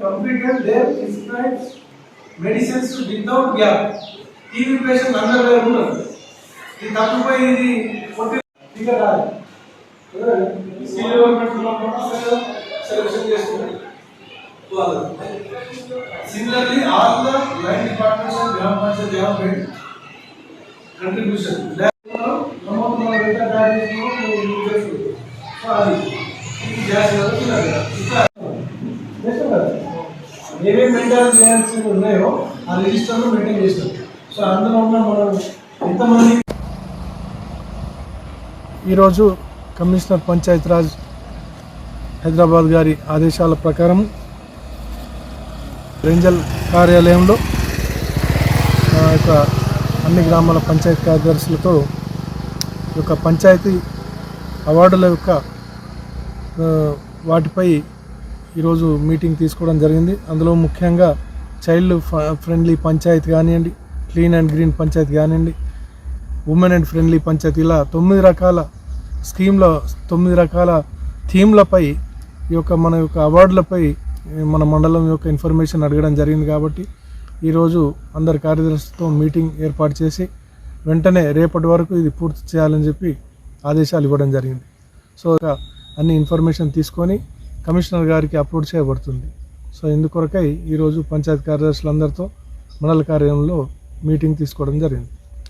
completed their prescribed medicines without gap TB patient అందరి దగ్గర ఉన్నారు ఇది తప్పిపోయి ఇది కొట్టి రాదు సెలెక్షన్ చేస్తున్నారు. Similarly all the line departments and gram panchayat they contribution so అది. ఇది గ్యాస్ ఇట్లా ఏమేమి మెయింటైన్ చేయాల్సి ఉన్నాయో ఆ రిజిస్టర్లో మెయింటైన్ చేస్తాం. సో అందులో ఉన్న మనం ఎంతమంది ఈరోజు కమిషనర్ పంచాయతీరాజ్ హైదరాబాద్ గారి ఆదేశాల ప్రకారం రేంజల్ కార్యాలయంలో ఆ యొక్క అన్ని గ్రామాల పంచాయతీ కార్యదర్శులతో ఈ యొక్క పంచాయతీ అవార్డుల యొక్క వాటిపై ఈరోజు మీటింగ్ తీసుకోవడం జరిగింది. అందులో ముఖ్యంగా చైల్డ్ ఫ్రెండ్లీ పంచాయతీ కానివ్వండి క్లీన్ అండ్ గ్రీన్ పంచాయతీ కానివ్వండి ఉమెన్ అండ్ ఫ్రెండ్లీ పంచాయతీ ఇలా తొమ్మిది రకాల స్కీమ్ల తొమ్మిది రకాల థీమ్లపై ఈ యొక్క మన యొక్క అవార్డులపై మన మండలం యొక్క ఇన్ఫర్మేషన్ అడగడం జరిగింది కాబట్టి ఈరోజు అందరి కార్యదర్శితో మీటింగ్ ఏర్పాటు చేసి వెంటనే రేపటి వరకు ఇది పూర్తి చేయాలని చెప్పి ఆదేశాలు ఇవ్వడం జరిగింది. సో అన్ని ఇన్ఫర్మేషన్ తీసుకొని కమిషనర్ గారికి అప్లోడ్ చేయబడుతుంది. సో ఇందుకొరకై ఈరోజు పంచాయతీ కార్యదర్శులందరితో మండల కార్యాలయంలో మీటింగ్ తీసుకోవడం జరిగింది.